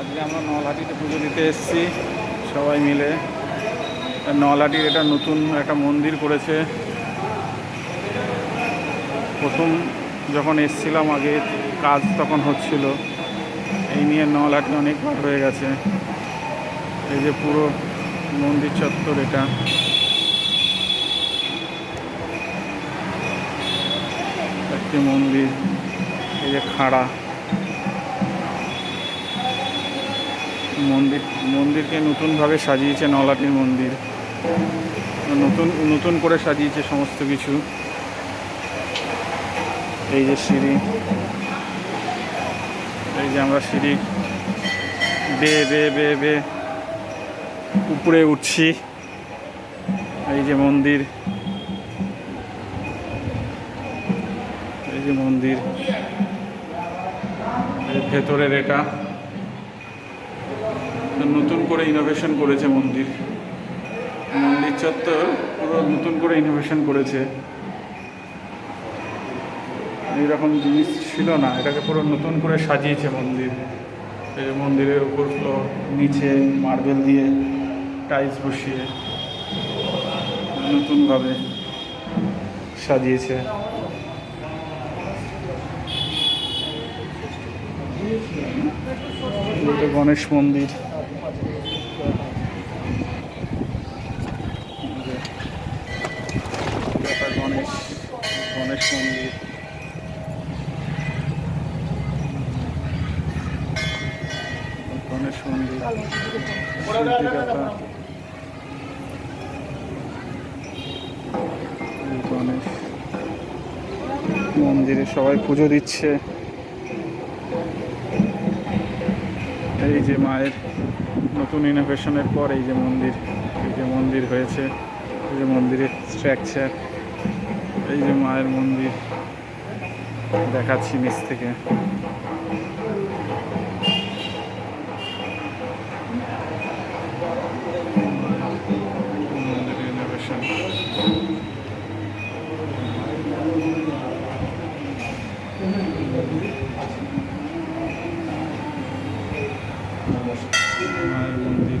আজকে আমরা নলহাটিতে পুজো দিতে এসেছি, সবাই মিলে। নলহাটির এটা নতুন একটা মন্দির করেছে। প্রথম যখন এসছিলাম আগে, কাজ তখন হচ্ছিল। এই নিয়ে নলহাটি অনেকবার হয়ে গেছে। এই যে পুরো মন্দির চত্বর এটা। একটি মন্দির, এই যে খাড়া। মন্দির, মন্দিরকে নতুনভাবে সাজিয়েছে নলাটির মন্দির। নতুন নতুন করে সাজিয়েছে সমস্ত কিছু। এই যে সিঁড়ি। এই যে আমরা সিঁড়ি। বে বে বে বে। উপরে উঠছি। এই যে মন্দির। এই যে মন্দির। ভেতরের এটা। নতুন করে ইনোভেশন করেছে মন্দির। মন্দির চত্বর পুরো নতুন করে ইনোভেশন করেছে। এইরকম জিনিস ছিল না, এটাকে পুরো নতুন করে সাজিয়েছে মন্দির। এই মন্দিরের উপর নিচে মার্বেল দিয়ে টাইলস বসিয়ে নতুনভাবে সাজিয়েছে। গণেশ মন্দির। গণেশ মন্দির গণেশ মন্দিরে সবাই পুজো দিচ্ছে। এই যে মায়ের নতুন ইনোভেশনের পর এই যে মন্দির, এই যে মন্দির হয়েছে, এই যে মন্দিরের স্ট্রাকচার এই যে মায়ের মন্দির দেখাচ্ছি নিচ থেকে মন্দিরের innovation। মায়ের মন্দির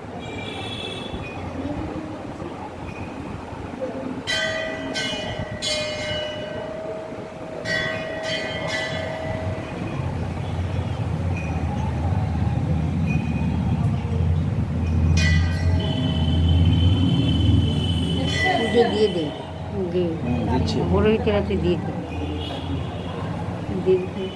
পুজো দিয়ে দিই। দিয়ে পুরোহিত রাতে দিয়ে দিই। দিয়ে দিই।